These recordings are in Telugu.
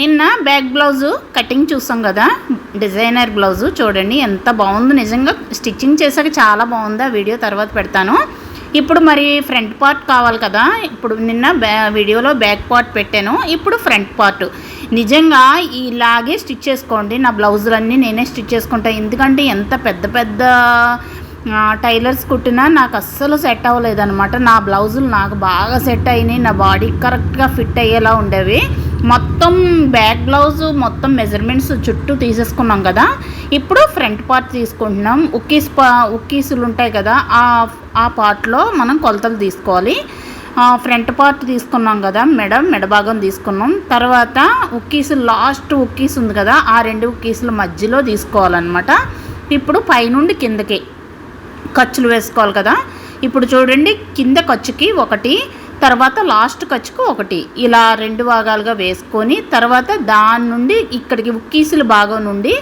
నిన్న బ్యాక్ బ్లౌజు కటింగ్ చూసాం కదా డిజైనర్ బ్లౌజు. చూడండి ఎంత బాగుంది. నిజంగా స్టిచ్చింగ్ చేశాక చాలా బాగుంది. ఆ వీడియో తర్వాత పెడతాను. ఇప్పుడు మరి ఫ్రంట్ పార్ట్ కావాలి కదా. ఇప్పుడు నిన్న బ్యా వీడియోలో బ్యాక్ పార్ట్ పెట్టాను. ఇప్పుడు ఫ్రంట్ పార్ట్. నిజంగా ఇలాగే స్టిచ్ చేసుకోండి. నా బ్లౌజులన్నీ నేనే స్టిచ్ చేసుకుంటాను ఎందుకంటే ఎంత పెద్ద పెద్ద టైలర్స్ కుట్టినా నాకు అస్సలు సెట్ అవ్వలేదన్నమాట. నా బ్లౌజులు నాకు బాగా సెట్ అయినాయి. నా బాడీకి కరెక్ట్గా ఫిట్ అయ్యేలా ఉండేవి. మొత్తం బ్యాక్ బ్లౌజ్ మొత్తం మెజర్మెంట్స్ చుట్టూ తీసేసుకున్నాం కదా. ఇప్పుడు ఫ్రంట్ పార్ట్ తీసుకుంటున్నాం. ఉక్కీస్ పా ఉక్కీసులు ఉంటాయి కదా ఆ ఆ పార్ట్లో మనం కొలతలు తీసుకోవాలి. ఫ్రంట్ పార్ట్ తీసుకున్నాం కదా మెడ మెడ భాగం తీసుకున్నాం. తర్వాత ఉక్కీసు లాస్ట్ ఉక్కీస్ ఉంది కదా ఆ రెండు ఉక్కీసుల మధ్యలో తీసుకోవాలన్నమాట. ఇప్పుడు పైనుండి కిందకి ఖర్చులు వేసుకోవాలి కదా. ఇప్పుడు చూడండి కింద ఖర్చుకి ఒకటి తర్వాత లాస్ట్ ఖర్చుకు ఒకటి. ఇలా రెండు భాగాలుగా వేసుకొని తర్వాత దాని నుండి ఇక్కడికి ఉక్కీసుల భాగం నుండి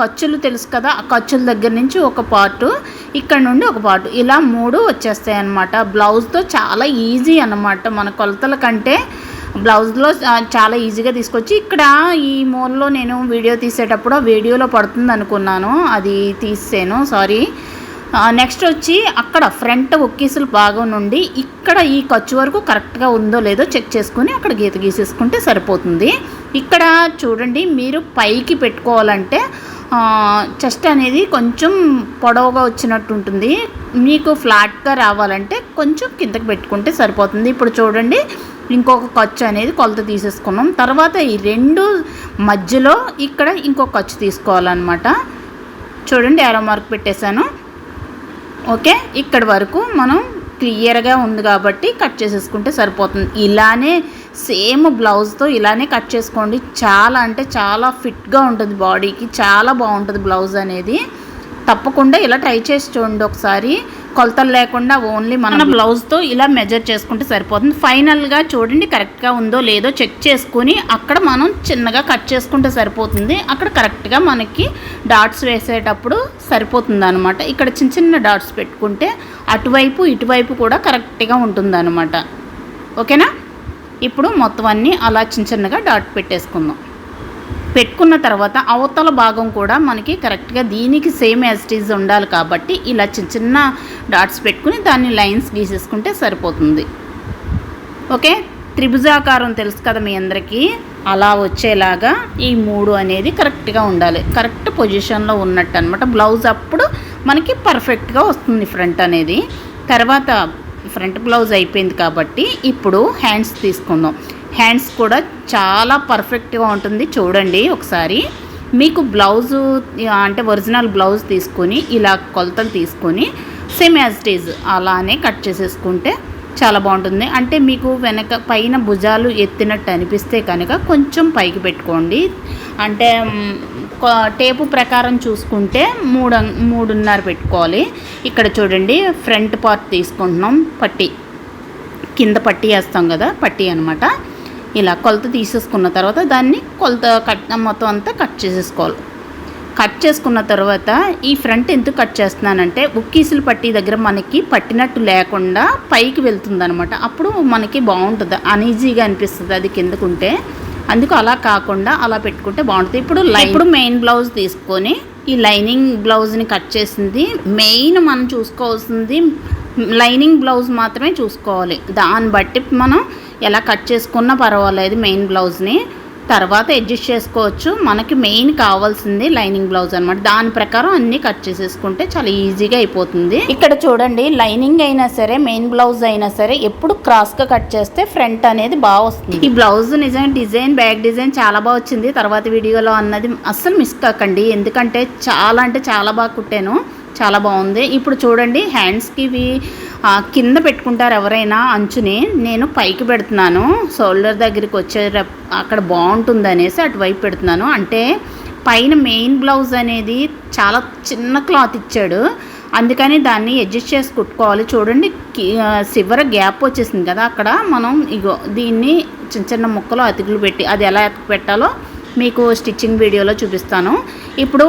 ఖర్చులు తెలుసు కదా ఆ ఖర్చుల దగ్గర నుంచి ఒక పార్టు ఇక్కడ నుండి ఒక పార్టు ఇలా మూడు వచ్చేస్తాయి అన్నమాట బ్లౌజ్తో చాలా ఈజీ అన్నమాట. మన కొలతల కంటే బ్లౌజ్లో చాలా ఈజీగా తీసుకొచ్చి ఇక్కడ ఈ మూలలో నేను వీడియో తీసేటప్పుడు వీడియోలో పడుతుంది అనుకున్నాను అది తీసాను సారీ. నెక్స్ట్ వచ్చి అక్కడ ఫ్రంట్ ఒక్కీసులు భాగం నుండి ఇక్కడ ఈ ఖర్చు వరకు కరెక్ట్గా ఉందో లేదో చెక్ చేసుకుని అక్కడ గీత గీసేసుకుంటే సరిపోతుంది. ఇక్కడ చూడండి మీరు పైకి పెట్టుకోవాలంటే చెస్ట్ అనేది కొంచెం పొడవుగా వచ్చినట్టు ఉంటుంది. మీకు ఫ్లాట్గా రావాలంటే కొంచెం కిందకి పెట్టుకుంటే సరిపోతుంది. ఇప్పుడు చూడండి ఇంకొక ఖర్చు అనేది కొలత తీసేసుకున్నాం. తర్వాత ఈ రెండు మధ్యలో ఇక్కడ ఇంకొక ఖర్చు తీసుకోవాలన్నమాట. చూడండి ఎరో మార్క్ పెట్టేశాను. ఓకే? ఇక్కడ వరకు మనం క్లియర్గా ఉంది కాబట్టి కట్ చేసేసుకుంటే సరిపోతుంది. ఇలానే సేమ్ బ్లౌజ్తో ఇలానే కట్ చేసుకోండి. చాలా అంటే చాలా ఫిట్గా ఉంటుంది బాడీకి. చాలా బాగుంటుంది బ్లౌజ్ అనేది. తప్పకుండా ఇలా ట్రై చేసి చూడండి ఒకసారి. కొలతలు లేకుండా ఓన్లీ మన బ్లౌజ్తో ఇలా మెజర్ చేసుకుంటే సరిపోతుంది. ఫైనల్గా చూడండి కరెక్ట్గా ఉందో లేదో చెక్ చేసుకుని అక్కడ మనం చిన్నగా కట్ చేసుకుంటే సరిపోతుంది. అక్కడ కరెక్ట్గా మనకి డాట్స్ వేసేటప్పుడు సరిపోతుంది అనమాట ఇక్కడ చిన్న చిన్న డాట్స్ పెట్టుకుంటే అటువైపు ఇటువైపు కూడా కరెక్ట్గా ఉంటుంది అనమాట ఓకేనా ఇప్పుడు మొత్తం అన్నీ అలా చిన్న చిన్నగా డాట్ పెట్టేసుకుందాం. పెట్టుకున్న తర్వాత అవతల భాగం కూడా మనకి కరెక్ట్గా దీనికి సేమ్ యాజిటీస్ ఉండాలి కాబట్టి ఇలా చిన్న చిన్న డాట్స్ పెట్టుకుని దాన్ని లైన్స్ గీసేసుకుంటే సరిపోతుంది. ఓకే త్రిభుజాకారం తెలుసు కదా మీ అందరికీ? అలా వచ్చేలాగా ఈ మూడు అనేది కరెక్ట్గా ఉండాలి. కరెక్ట్ పొజిషన్లో ఉన్నట్టు అనమాట బ్లౌజ్ అప్పుడు మనకి పర్ఫెక్ట్గా వస్తుంది ఫ్రంట్ అనేది. తర్వాత ఫ్రంట్ బ్లౌజ్ అయిపోయింది కాబట్టి ఇప్పుడు హ్యాండ్స్ తీసుకుందాం. హ్యాండ్స్ కూడా చాలా పర్ఫెక్ట్గా ఉంటుంది. చూడండి ఒకసారి. మీకు బ్లౌజు అంటే ఒరిజినల్ బ్లౌజ్ తీసుకొని ఇలా కొలతలు తీసుకొని సేమ్ యాజ్ ఇట్ అలానే కట్ చేసేసుకుంటే చాలా బాగుంటుంది. అంటే మీకు వెనక పైన భుజాలు ఎత్తినట్టు అనిపిస్తే కనుక కొంచెం పైకి పెట్టుకోండి. అంటే టేపు ప్రకారం చూసుకుంటే మూడు అం- మూడున్నర పెట్టుకోవాలి. ఇక్కడ చూడండి ఫ్రంట్ పార్ట్ తీసుకుంటున్నాం. పట్టి. కింద పట్టి వేస్తాం కదా పట్టి అనమాట ఇలా కొలత తీసేసుకున్న తర్వాత దాన్ని కొలత కట్ మొత్తం అంతా కట్ చేసేసుకోవాలి. కట్ చేసుకున్న తర్వాత ఈ ఫ్రంట్ ఎందుకు కట్ చేస్తున్నానంటే ఉక్కీసులు పట్టి దగ్గర మనకి పట్టినట్టు లేకుండా పైకి వెళ్తుంది అనమాట అప్పుడు మనకి బాగుంటుంది. అనీజీగా అనిపిస్తుంది అది కిందకుంటే. అందుకు అలా కాకుండా అలా పెట్టుకుంటే బాగుంటుంది. ఇప్పుడు ఇప్పుడు మెయిన్ బ్లౌజ్ తీసుకొని ఈ లైనింగ్ బ్లౌజ్ని కట్ చేసింది. మెయిన్ మనం చూసుకోవాల్సింది లైనింగ్ బ్లౌజ్ మాత్రమే చూసుకోవాలి. దాన్ని బట్టి మనం ఎలా కట్ చేసుకున్నా పర్వాలేదు మెయిన్ బ్లౌజ్ని. తర్వాత అడ్జస్ట్ చేసుకోవచ్చు. మనకి మెయిన్ కావాల్సింది లైనింగ్ బ్లౌజ్ అనమాట దాని ప్రకారం అన్ని కట్ చేసేసుకుంటే చాలా ఈజీగా అయిపోతుంది. ఇక్కడ చూడండి లైనింగ్ అయినా సరే మెయిన్ బ్లౌజ్ అయినా సరే ఎప్పుడు క్రాస్గా కట్ చేస్తే ఫ్రంట్ అనేది బాగా వస్తుంది. ఈ బ్లౌజ్ నిజంగా డిజైన్ బ్యాక్ డిజైన్ చాలా బాగా వచ్చింది. తర్వాత వీడియోలో అన్నది అస్సలు మిస్ కాకండి. ఎందుకంటే చాలా అంటే చాలా బాగా కుట్టాను. చాలా బాగుంది. ఇప్పుడు చూడండి హ్యాండ్స్కి ఇవి కింద పెట్టుకుంటారు ఎవరైనా అంచుని నేను పైకి పెడుతున్నాను. షోల్డర్ దగ్గరికి వచ్చే అక్కడ బాగుంటుంది అనేసి అటువైపు పెడుతున్నాను. అంటే పైన మెయిన్ బ్లౌజ్ అనేది చాలా చిన్న క్లాత్ ఇచ్చాడు. అందుకని దాన్ని అడ్జస్ట్ చేసి కుట్టుకోవాలి. చూడండి చివర గ్యాప్ వచ్చేసింది కదా అక్కడ. మనం ఇగో దీన్ని చిన్న చిన్న ముక్కలు అతుకులు పెట్టి అది ఎలా అతుకు పెట్టాలో మీకు స్టిచ్చింగ్ వీడియోలో చూపిస్తాను. ఇప్పుడు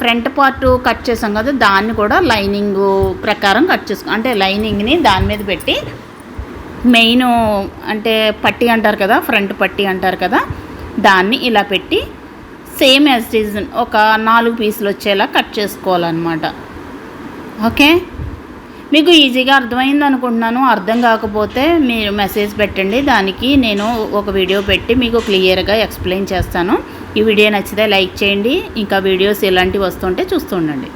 ఫ్రంట్ పార్ట్ కట్ చేసాం కదా దాన్ని కూడా లైనింగ్ ప్రకారం కట్ చేసుకో అంటే లైనింగ్ని దాని మీద పెట్టి మెయిన్ అంటే పట్టి అంటారు కదా ఫ్రంట్ పట్టి అంటారు కదా దాన్ని ఇలా పెట్టి సేమ్ యాజ్ ఇట్ ఒక నాలుగు పీసులు వచ్చేలా కట్ చేసుకోవాలన్నమాట. ఓకే? మీకు ఈజీగా అర్థమైంది అనుకుంటున్నాను. అర్థం కాకపోతే మీరు మెసేజ్ పెట్టండి. దానికి నేను ఒక వీడియో పెట్టి మీకు క్లియర్గా ఎక్స్ప్లెయిన్ చేస్తాను. ఈ వీడియో నచ్చితే లైక్ చేయండి. ఇంకా వీడియోస్ ఇలాంటివి వస్తుంటే చూస్తూ ఉండండి.